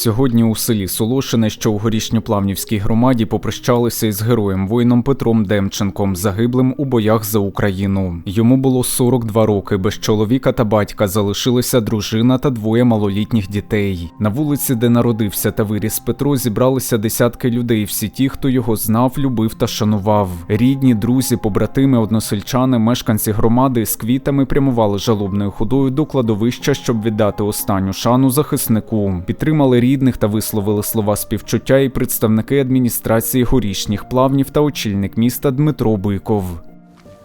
Сьогодні у селі Солошине, що у горішньоплавнівській громаді, попрощалися із героєм воїном Петром Демченком, загиблим у боях за Україну. Йому було 42 роки. Без чоловіка та батька залишилися дружина та двоє малолітніх дітей. На вулиці, де народився та виріс Петро, зібралися десятки людей. Всі ті, хто його знав, любив та шанував. Рідні, друзі, побратими, односельчани, мешканці громади з квітами прямували жалобною ходою до кладовища, щоб віддати останню шану захиснику. Підтримали рідних та висловили слова співчуття і представники адміністрації горішніх плавнів та очільник міста Дмитро Биков.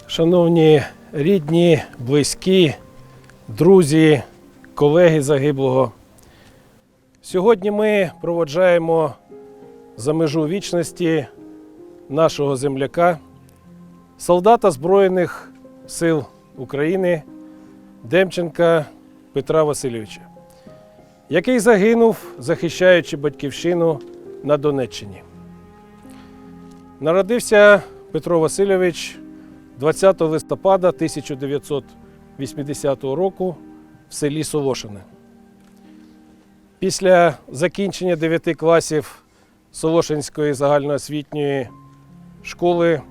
Шановні рідні, близькі, друзі, колеги загиблого. Сьогодні ми проводжаємо за межу вічності нашого земляка, солдата Збройних сил України Демченка Петра Васильовича, який загинув, захищаючи батьківщину на Донеччині. Народився Петро Васильович 20 листопада 1980 року в селі Солошине. Після закінчення 9 класів Солошинської загальноосвітньої школи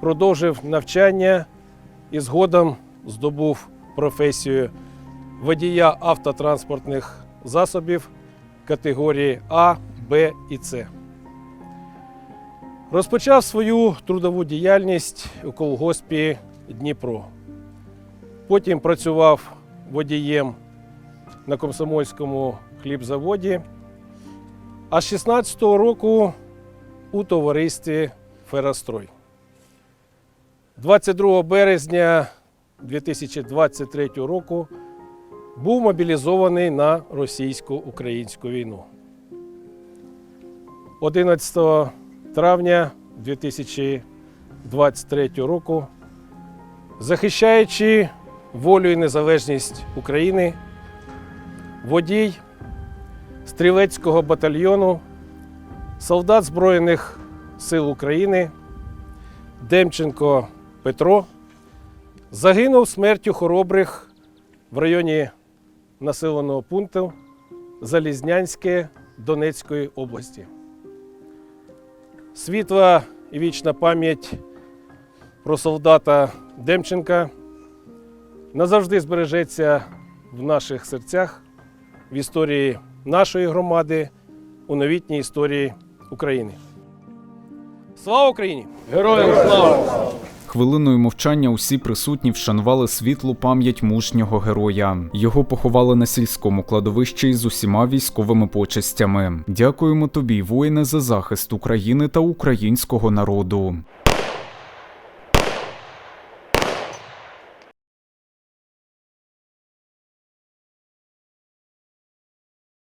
продовжив навчання і згодом здобув професію водія автотранспортних засобів категорії А, Б і С. Розпочав свою трудову діяльність у колгоспі Дніпро. Потім працював водієм на комсомольському хлібзаводі, а з 16-го року у товаристві Ферострой. 22 березня 2023 року був мобілізований на російсько-українську війну. 11 травня 2023 року, захищаючи волю і незалежність України, водій стрілецького батальйону, солдат Збройних сил України Демченко Петро загинув смертю хоробрих в районі населеного пункту Залізнянське Донецької області. Світла і вічна пам'ять про солдата Демченка назавжди збережеться в наших серцях, в історії нашої громади, у новітній історії України. Слава Україні! Героям слава! Хвилиною мовчання усі присутні вшанували світлу пам'ять мужнього героя. Його поховали на сільському кладовищі з усіма військовими почестями. Дякуємо тобі, воїне, за захист України та українського народу.